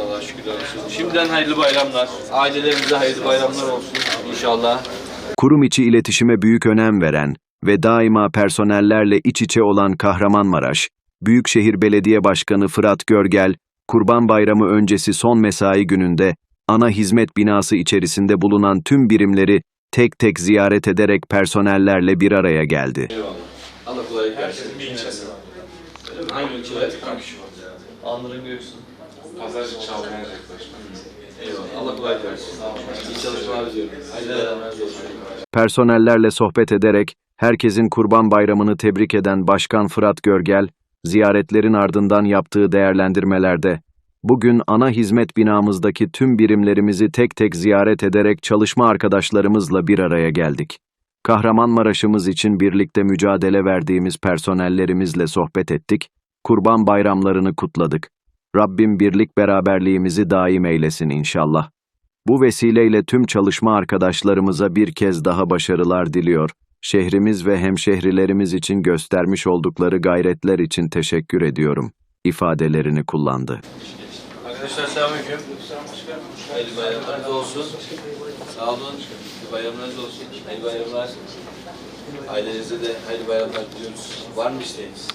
Allah'a şükürler olsun. Şimdiden hayırlı bayramlar. Ailelerimize hayırlı bayramlar olsun inşallah. Kurum içi iletişime büyük önem veren ve daima personellerle iç içe olan Kahramanmaraş, Büyükşehir Belediye Başkanı Fırat Görgel, Kurban Bayramı öncesi son mesai gününde ana hizmet binası içerisinde bulunan tüm birimleri tek tek ziyaret ederek personellerle bir araya geldi. Eyvallah. Allah kolaylık versin. İlçesi var. Hangi ilçede? Andırın göğsün. Pazarcık çalmayacak başkanım. Eyvallah. Allah kolaylık versin. İyi çalışmalar diliyorum. Personellerle sohbet ederek herkesin Kurban Bayramını tebrik eden Başkan Fırat Görgel, ziyaretlerin ardından yaptığı değerlendirmelerde, bugün ana hizmet binamızdaki tüm birimlerimizi tek tek ziyaret ederek çalışma arkadaşlarımızla bir araya geldik. Kahramanmaraş'ımız için birlikte mücadele verdiğimiz personellerimizle sohbet ettik, Kurban bayramlarını kutladık. Rabbim birlik beraberliğimizi daim eylesin inşallah. Bu vesileyle tüm çalışma arkadaşlarımıza bir kez daha başarılar diliyor. Şehrimiz ve hemşehrilerimiz için göstermiş oldukları gayretler için teşekkür ediyorum ifadelerini kullandı. Arkadaşlar selamünaleyküm. Hayırlı bayramlarınız olsun. Sağ olun. Hayırlı bayramlarınız olsun. Hayırlı bayramlar. Ailenize de hayırlı bayramlar diliyoruz. Var mı isteğiniz?